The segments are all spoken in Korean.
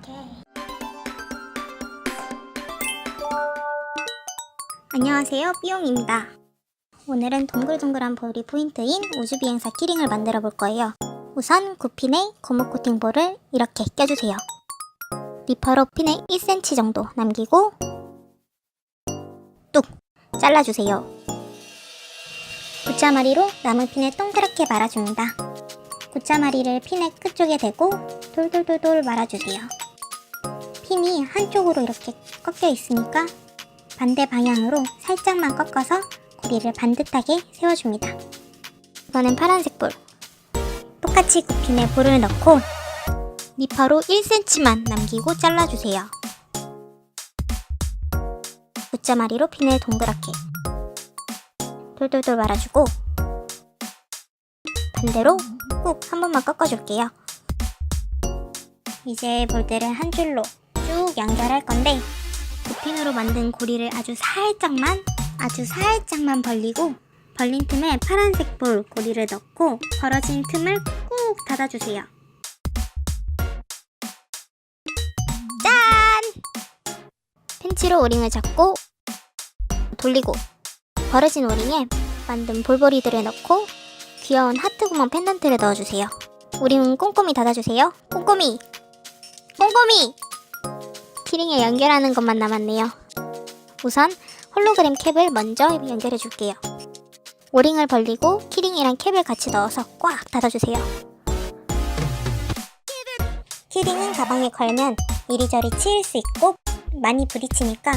이렇게. 안녕하세요, 삐용입니다. 오늘은 동글동글한 볼이 포인트인 우주비행사 키링을 만들어 볼 거예요. 우선 구핀에 고무 코팅 볼을 이렇게 껴주세요. 리퍼로 핀에 1cm 정도 남기고 뚝 잘라주세요. 구짜마리로 남은 핀에 동그랗게 말아줍니다. 구짜마리를 핀의 끝쪽에 대고 돌돌돌돌 말아주세요. 핀이 한쪽으로 이렇게 꺾여 있으니까 반대 방향으로 살짝만 꺾어서 고리를 반듯하게 세워줍니다. 이거는 파란색 볼. 똑같이 굽힌에 볼을 넣고 니퍼로 1cm만 남기고 잘라주세요. 붙자마리로 핀을 동그랗게 돌돌돌 말아주고 반대로 꾹 한 번만 꺾어줄게요. 이제 볼들을 한 줄로 쭉 연결할 건데 굽핀으로 만든 고리를 아주 살짝만 아주 살짝만 벌리고 벌린 틈에 파란색 볼 고리를 넣고 벌어진 틈을 꾹 닫아주세요. 짠! 펜치로 오링을 잡고 돌리고 벌어진 오링에 만든 볼보리들을 넣고 귀여운 하트 구멍 펜던트를 넣어주세요. 오링은 꼼꼼히 닫아주세요. 꼼꼼히! 꼼꼼히! 키링에 연결하는 것만 남았네요. 우선 홀로그램 캡을 먼저 연결해 줄게요. 오링을 벌리고 키링이랑 캡을 같이 넣어서 꽉 닫아주세요. 키링은 가방에 걸면 이리저리 치일 수 있고 많이 부딪히니까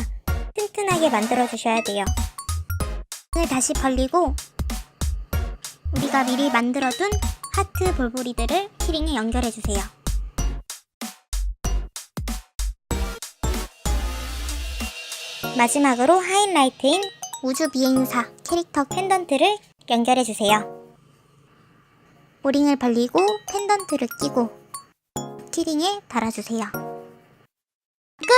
튼튼하게 만들어 주셔야 돼요. 오늘 다시 벌리고 우리가 미리 만들어둔 하트 볼보리들을 키링에 연결해 주세요. 마지막으로 하이라이트인 우주 비행사 캐릭터 펜던트를 연결해 주세요. 오링을 벌리고 펜던트를 끼고 키링에 달아주세요. 끝!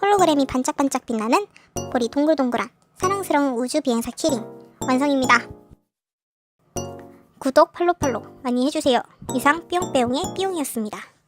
홀로그램이 반짝반짝 빛나는 볼이 동글동글한 사랑스러운 우주 비행사 키링 완성입니다. 구독, 팔로팔로 많이 해주세요. 이상 뿅뿅의 삐용이었습니다.